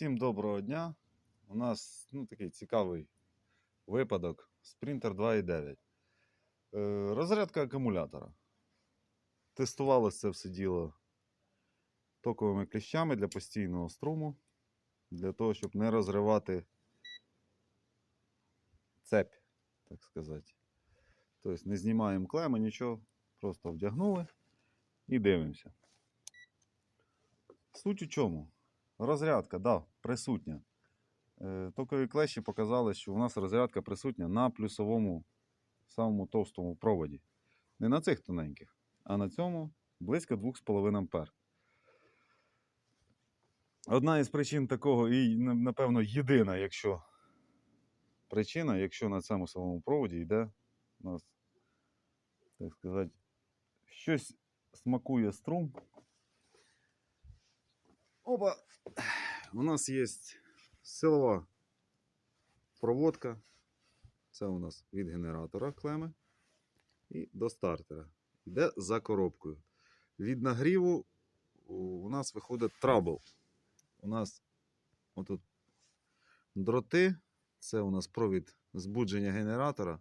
Всім доброго дня. У нас ну, такий цікавий випадок. Sprinter 2.9. Е, розрядка акумулятора. Тестувалося це все діло токовими кліщами для постійного струму, для того, щоб не розривати цепь, так сказати. Тобто не знімаємо клеми, нічого, просто вдягнули і дивимося. Суть у чому? Розрядка, да, присутня. Е, Токові клещі показали, що у нас розрядка присутня на плюсовому самому товстому проводі. Не на цих тоненьких, а на цьому близько 2,5 ампер. Одна із причин такого, і, напевно, єдина, якщо причина, якщо на цьому самому проводі йде у нас, так сказати, щось смакує струм. Опа! У нас є силова проводка. Це у нас від генератора клеми і до стартера. Йде за коробкою. Від нагріву у нас виходить трабл. У нас отут дроти. Це у нас провід збудження генератора.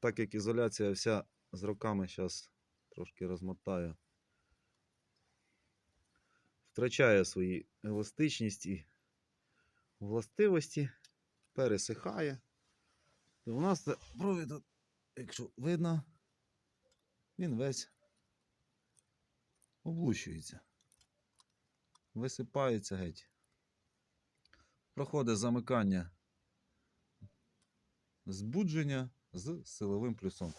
Так як ізоляція вся з роками зараз трошки розмотаю втрачає свої еластичність і властивості, пересихає. І у нас це провід, якщо видно, він весь облущується. Висипається геть. Проходить замикання збудження з силовим плюсом.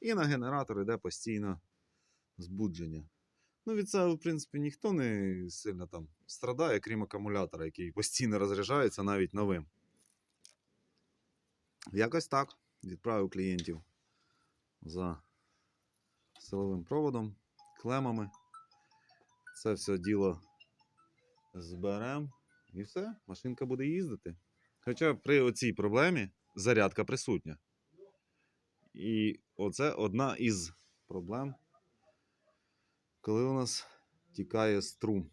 І на генератор йде постійно збудження. Ну, від цього, в принципі, ніхто не сильно там страдає, крім акумулятора, який постійно розряджається навіть новим. Якось так. Відправив клієнтів за силовим проводом, клемами. Це все діло зберемо і все, машинка буде їздити. Хоча при оцій проблемі зарядка присутня. І оце одна із проблем коли у нас тікає струм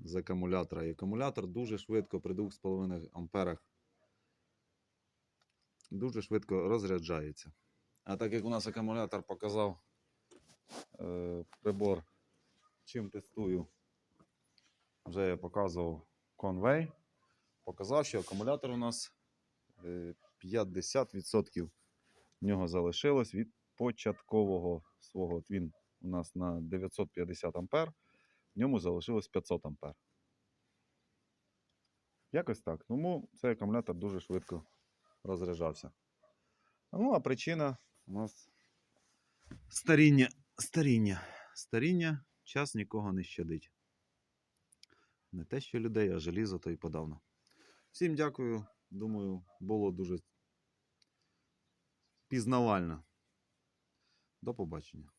з акумулятора. І акумулятор дуже швидко при 2,5 амперах дуже швидко розряджається. А так як у нас акумулятор показав е, прибор, чим тестую, вже я показував конвей, показав, що акумулятор у нас е, 50% в нього залишилось від початкового свого. Він у нас на 950 ампер, в ньому залишилось 500 ампер. Якось так. Тому цей акумулятор дуже швидко розряджався. Ну, а причина у нас старіння. Старіння. Старіння час нікого не щадить. Не те, що людей, а желізо то й подавно. Всім дякую. Думаю, було дуже пізнавально. До побачення.